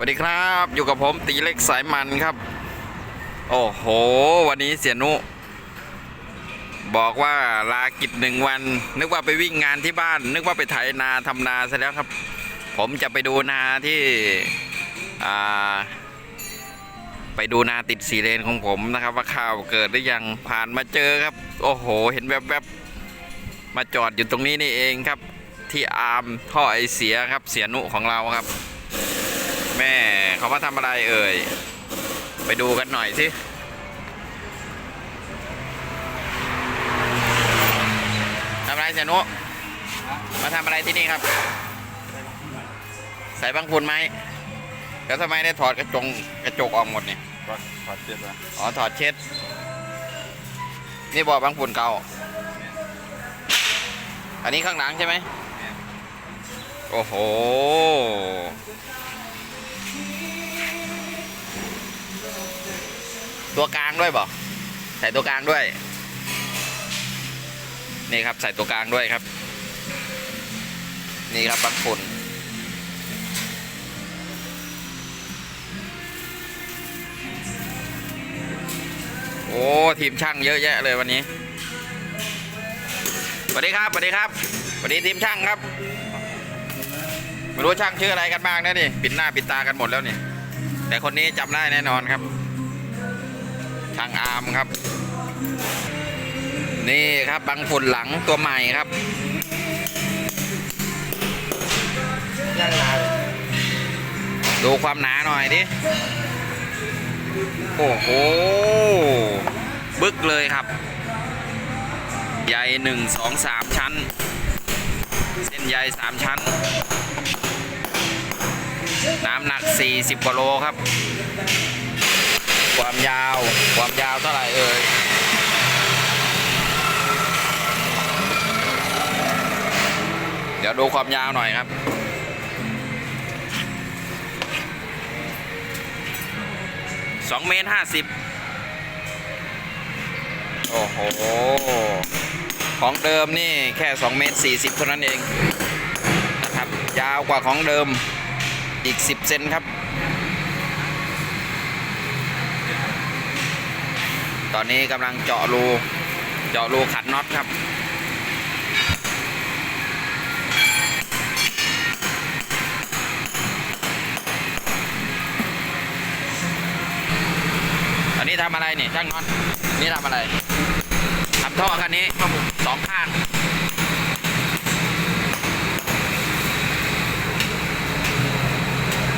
สวัสดีครับอยู่กับผมตีเล็กสายมันครับ โอ้โห วันนี้เสียนุ บอกว่าลากิจหนึ่งวัน นึกว่าไปวิ่งงานที่บ้าน นึกว่าไปไถนาทำนาซะแล้วครับ ผมจะไปดูนาที่ไปดูนาติดสีเลนของผมนะครับ ว่าข้าวเกิดหรือยังผ่านมาเจอครับ โอ้โห เห็นแวบๆมาจอดอยู่ตรงนี้นี่เองครับ ที่อาร์มท่อไอเสียครับเสียนุของเราครับ แม่เขามาทำอะไรเอ่ย ไปดูกันหน่อยสิทำอะไรเสียนุมาทำอะไรที่นี่ครับ ใส่บังพุนไหมแล้วทำไมได้ถอดกระจงกระจกออกหมดเนี่ยก็ถอดเจ็บอะอ๋อถอดเช็ด นี่บอกบังพุนเก่า อันนี้ข้างหลังใช่ไหมโอ้โห ตัวกลางด้วยบ่ใส่ตัวกลางด้วย นี่ครับใส่ตัวกลางด้วยครับ นี่ครับบังฝุ่นโอ้ทีมช่างเยอะแยะเลยวันนี้สวัสดีครับสวัสดีครับสวัสดีทีมช่างครับไม่รู้ช่างชื่ออะไรกันบ้างนะนี่ปิดหน้าปิดตากันหมดแล้วนี่แต่คนนี้จำได้แน่นอนครับ ช่างอาร์มครับ นี่ครับบังฝุ่นหลังตัวใหม่ครับดูความหนาหน่อยดิ โอ้โห บึกเลยครับ ใยหนึ่งสองสามชั้น เส้นใยสามชั้น น้ำหนัก40กิโลครับ ความยาว ความยาวเท่าไหร่เอ่ยเดี๋ยวดูความยาวหน่อยครับ สองเมตรห้าสิบ โอ้โห ของเดิมนี่แค่สองเมตรสี่สิบเท่านั้นเองนะครับ ยาวกว่าของเดิมอีกสิบเซนครับ อนนี้กำลังเจาะรู เจาะรูขันน็อตครับอันนี้ทำอะไรนี่ช่างน็อตนี่ทำอะไรทำท่อคันนี้สองข้าง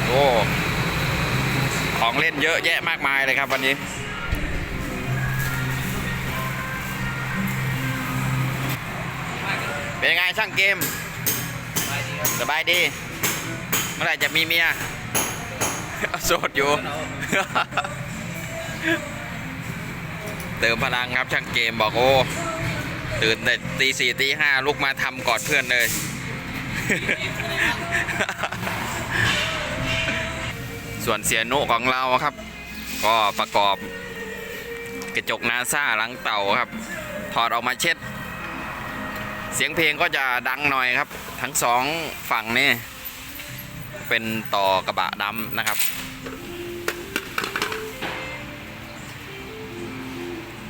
โอ้ของเล่นเยอะแยะมากมายเลยครับวันนี้ เป็นยังไงช่างเกม สบายดี เมื่อไหร่จะมีเมียโสดอยู่ เติมพลังครับช่างเกมบอกโอ้ตื่นแต่ตีสี่ตีห้าลุกมาทำกอดเพื่อนเลย ส่วนเสียนุของเราครับ ก็ประกอบกระจกนาซาหลังเต่าครับ ถอดออกมาเช็ด เสียงเพลงก็จะดังหน่อยครับ ทั้งสองฝั่งนี่เป็นต่อกระบะดำนะครับ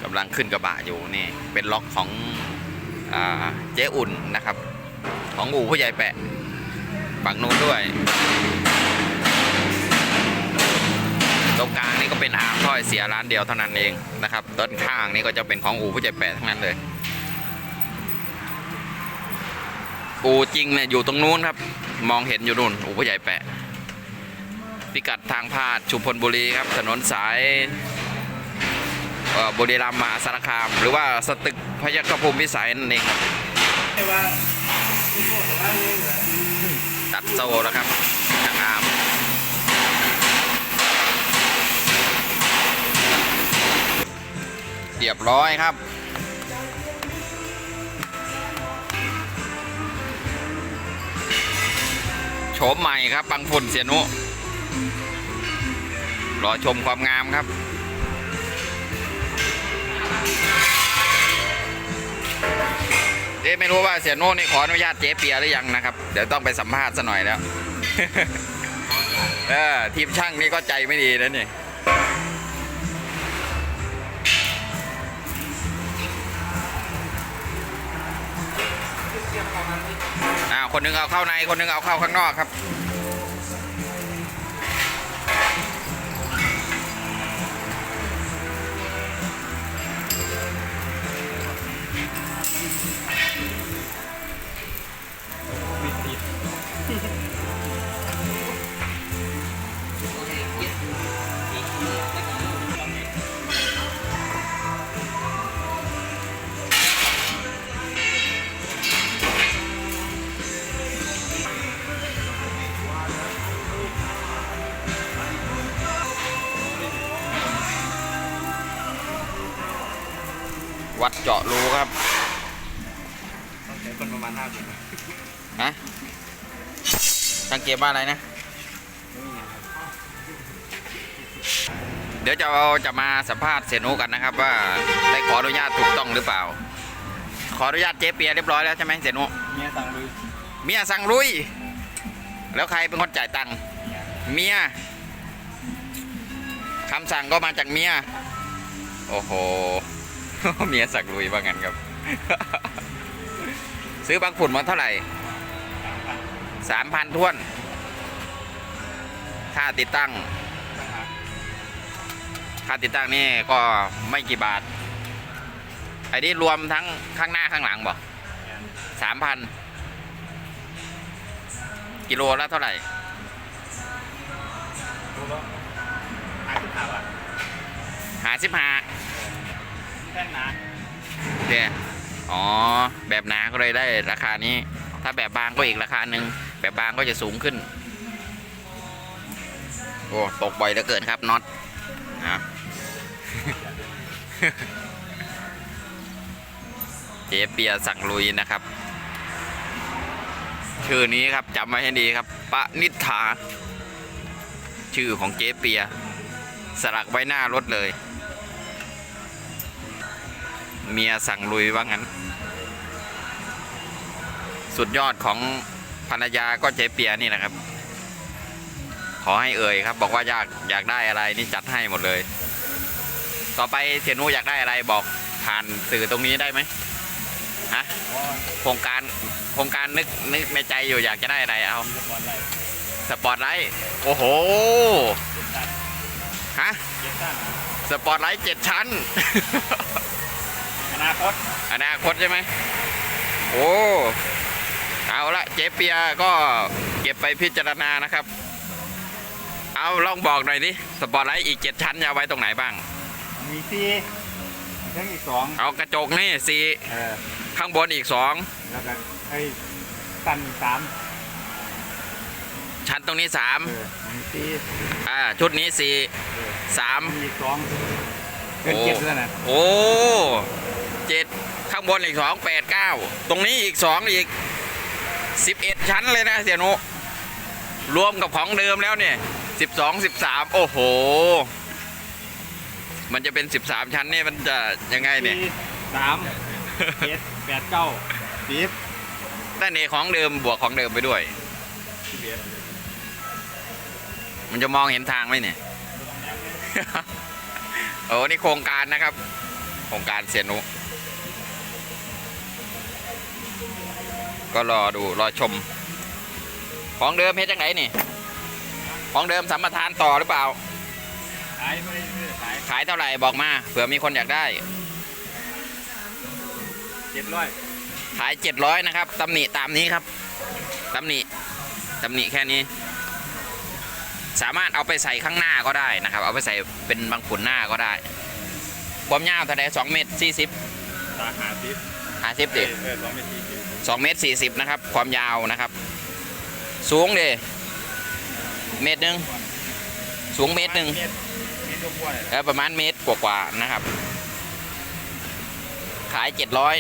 กำลังขึ้นกระบะอยู่นี่ เป็นล็อกของอเจ๊อุ่นนะครับ ของอู่ผู้ใหญ่แปะฝั่งนู้นด้วยตรงกลางนี่ก็เป็นอาร์มถ้อยเสียร้านเดียวเท่านั้นเองนะครับด้นข้างนี่ก็จะเป็นของอู่ผู้ใหญ่แปะทั้งนั้นเลย อู่จริงเนี่ยอยู่ตรงนู้นครับ มองเห็นอยู่นู่นอู่ผู้ใหญ่แปะ พิกัดทางพาดชุมพลบุรีครับ ถนนสายบุรีรัมย์มหาสารคาม หรือว่าสตึกพยัคฆภูมิวิสัยนั่นเองครับตัดโซ่แล้วครับจากอามเรียบร้อยครับ โฉมใหม่ครับปังฝุ่นเสียนุ รอชมความงามครับ เจ๊ไม่รู้ว่าเสียโน่นี่ขออนุญาตเจ๊เปียหรือยังนะครับ เดี๋ยวต้องไปสัมภาษณ์ซะหน่อยแล้ว เออทีมช่างนี่ก็ใจไม่ดีนะนี่ คนหนึงเอาเข้าในคนหนึงเอาเข้าข้างนอกครับ วัดเจาะรูครับต้องใช้คนประมาณห้าคนฮะสังเกตว่าอะไรนะนี่ไงครับเดี๋ยวจะเอาจะมาสัมภาษณ์เสียหนูกันนะครับ ว่าได้ขออนุญาตถูกต้องหรือเปล่า ขออนุญาตเจ๊เปียเรียบร้อยแล้วใช่ไหมเสียหนูเมียสั่งลุยเมียสั่งลุย แล้วใครเป็นคนจ่ายตังค์เมียคำสั่งก็มาจากเมีย โอ้โห เมียสั่งลุยว่างั้นครับ ซื้อบางฝุ่นมาเท่าไหร่สามพันท้วน ค่าติดตั้งต่างหากค่าติดตั้งนี่ก็ไม่กี่บาท ไอ้นี่รวมทั้งข้างหน้าข้างหลังบอกสามพันกิโลละเท่าไหร่รู้แล้วหาที่ถามอะหาสิบหา แท่งหนาเดี๋ยอ๋อ แบบหนาก็เลยได้ราคานี้ ถ้าแบบบางก็อีกราคาหนึ่ง แบบบางก็จะสูงขึ้น โอ้ ตกบ่อยเหลือเกินครับน็อตนะเจ๊เปียสั่งลุยนะครับ ชื่อนี้ครับจำไว้ให้ดีครับปะนิธาชื่อของเจ๊เปีย สลักไว้หน้ารถเลย เมียสั่งลุยว่างั้น สุดยอดของภรรยาก็เจ๊เปียนี่นะครับ ขอให้เอ่ยครับ บอกว่าอยากอยากได้อะไรนี่จัดให้หมดเลย ต่อไปเสียนูอยากได้อะไรบอกผ่านสื่อตรงนี้ได้ไหมฮะโครงการโครงการนึกนึกในใจอยู่อยากจะได้อะไรเอาสปอร์ตไลท์โอ้โหฮะสปอร์ตไลท์เจ็ดชั้น นาคตอนาคตใช่ไหมโอ้เอาละเจ๊เปียก็เก็บไปพิจารณานะครับ เอาลองบอกหน่อยดิสปอร์ตไลท์อีกเจ็ดชั้นจะเอาไว้ตรงไหนบ้าง มีสี่เครื่องอีกสองเอากระจกนี่สี่เออข้างบนอีกสองแล้วก็ไอ้ตันอีกสามชั้นตรงนี้สามเออมีสี่อ่าชุดนี้สี่เออสามมีอีกสองเกินเจ็ดแล้วนะโอ้ เจ็ดข้างบนอีกสองแปดเก้าตรงนี้อีกสองอีกสิบเอ็ดชั้นเลยนะเสียหนุรวมกับของเดิมแล้วเนี่ยสิบสองสิบสามโอ้โห มันจะเป็นสิบสามชั้นเนี่ยมันจะยังไงเนี่ยสี่สามเจ็ดแปดเก้าสิบแต่ในของเดิมบวกของเดิมไปด้วยสิบเอ็ดมันจะมองเห็นทางไหมเนี่ยโอ้นี่โครงการนะครับ โครงการเสียหนุ ก็รอดูรอชม ของเดิมเฮ็ดจังไหนนี่ ของเดิมสัมปทานต่อหรือเปล่า ขายไม่ได้ซื้อขายขายเท่าไหร่บอกมาเผื่อมีคนอยากได้เจ็ดร้อยขายเจ็ดร้อยนะครับตำหนิตามนี้ครับตำหนิตำหนิแค่นี้ สามารถเอาไปใส่ข้างหน้าก็ได้นะครับ เอาไปใส่เป็นบางขุนหน้าก็ได้ ความยาวเท่าไหร่สองเมตรสี่สิบสาขาสิบห้าสิบเอดิอเออสองเมตรสี่ สองเมตรสี่สิบนะครับ ความยาวนะครับ สูงเดเมตรหนึ่งสูงเมตรหนึ่งเมตรเมตรกว่าๆเลยแล้วประมาณเมตรกว่าๆนะครับ ขายเจ็ดร้อย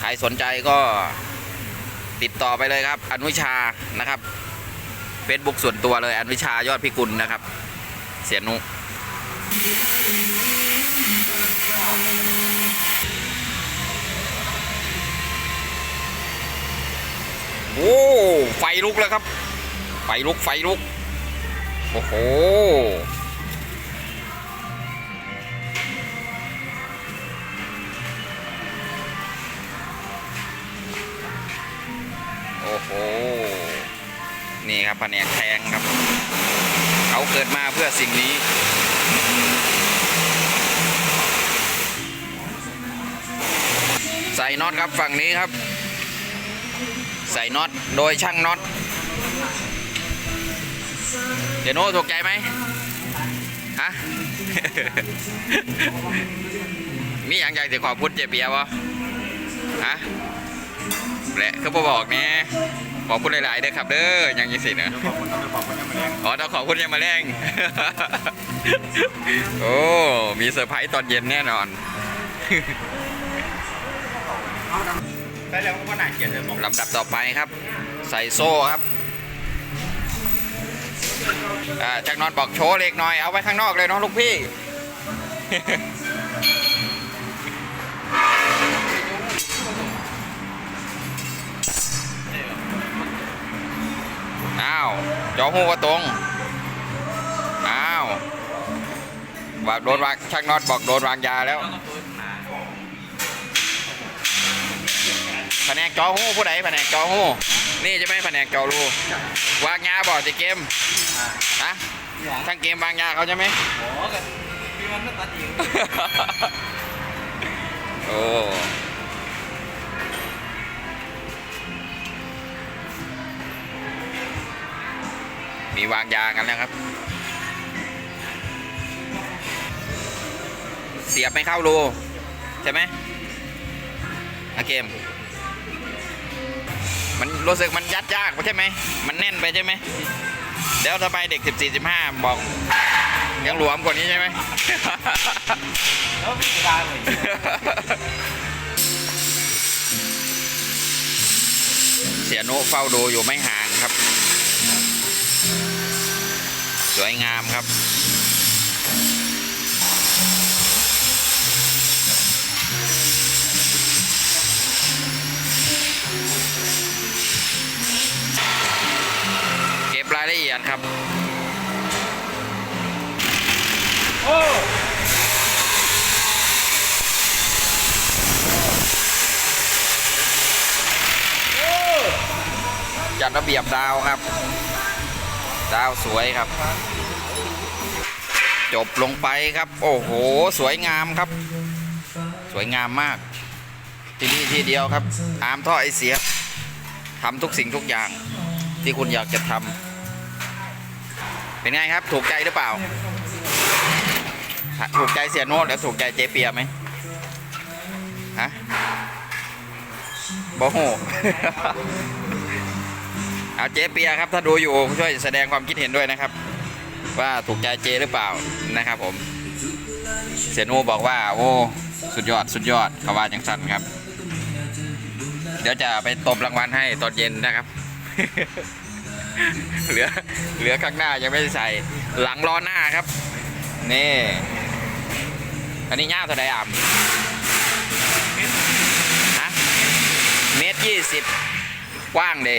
ใครสนใจก็ติดต่อไปเลยครับ อนุชานะครับ Facebook ส่วนตัวเลยอนุชายอดพิกุลนะครับ เสียนุ โอ้ไฟลุกแล้วครับ ไฟลุกไฟลุก โอ้โหโอ้โห นี่ครับแผนกแทงครับ เขาเกิดมาเพื่อสิ่งนี้ใส่น็อตครับฝั่งนี้ครับ ส่น็อตโดยช่างน็อตเดี๋ยวโน้ตถูกใจไหมฮะมีอย่างอยากจะขอบคุณเจเปียบ่ฮะแหละเขาบบอกแน่ขอบคุณหลายๆเด้อครับเด้ออย่างนี้สิเนอะขอบคุณต้องไปขอบคุณยังมาแรงอ๋อต้องขอบคุณยังมาแรงโอ้มีเซอร์ไพรส์ตอนเย็นแน่นอน ไปแล้วก็น่าเกลียดเลยมองลำดับต่อไปครับ ใส่โซ่ครับจากนอนบอกโชว์เล็กหน่อยเอาไว้ข้างนอกเลยเนาะลูกพี่อ้าวจอหูก็ตรง อ้าวว่าโดนวางช่างน็อตบอกโดนวางยาแล้ว แผนกจอหูผู้ใดแผนกจอหูนี่ใช่ไหมแผนกจอรูวางยาบอกติเกมฮะช่างเกมวางยาเขาใช่ไหมโอ้กันพี่มันก็ตัดเองโอ้มีวางยากันแล้วครับ เสียบไม่เข้ารูใช่ไหมอะเกม มันรู้สึกมันยัดยากใช่ไหม มันแน่นไปใช่ไหม เดี๋ยวทำไมเด็ก 14 15 บอก ยังหลวมกว่านี้ใช่ไหมแล้วพี่จะได้เลยเสียโนเฝ้าดูอยู่ไม่ห่างครับ สวยงามครับ ก็บรายละเอียดครับ โอ้จัดระเบียบดาวครับ ดาวสวยครับ จบลงไปครับ โอ้โห สวยงามครับ สวยงามมาก ที่นี่ที่เดียวครับ อามท่อไอเสียทำทุกสิ่งทุกอย่างที่คุณอยากจะทำ เป็นไงครับ ถูกใจหรือเปล่า ถูกใจเสียโน้ตแล้วถูกใจเจเปียไหมฮะบอโหเอาเจเปียครับถ้าดูอยู่ช่วยแสดงความคิดเห็นด้วยนะครับ ว่าถูกใจเจหรือเปล่านะครับผม เสียโนูบอกว่า โอ้สุดยอดสุดยอดเขาว่าจังสันครับ เดี๋ยวจะไปตบรางวัลให้ตอนเย็นนะครับ เหลือเหลือข้างหน้ายังไม่ได้ใส่ หลังล้อหน้าครับ นี่ อันนี้ย่าเท่าไดอ่ำฮะเมตรยี่สิบกว้างเด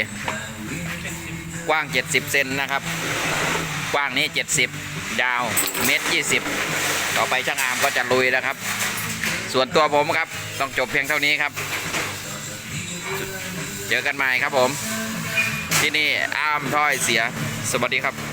กว้าง 70 เซนนะครับ กว้างนี้ 70 ยาว เมตร 20 ต่อไปช่างอามก็จะลุยแล้วครับ ส่วนตัวผมครับ ต้องจบเพียงเท่านี้ครับ เจอกันใหม่ครับผม ที่นี่อามถ้อยเสีย สวัสดีครับ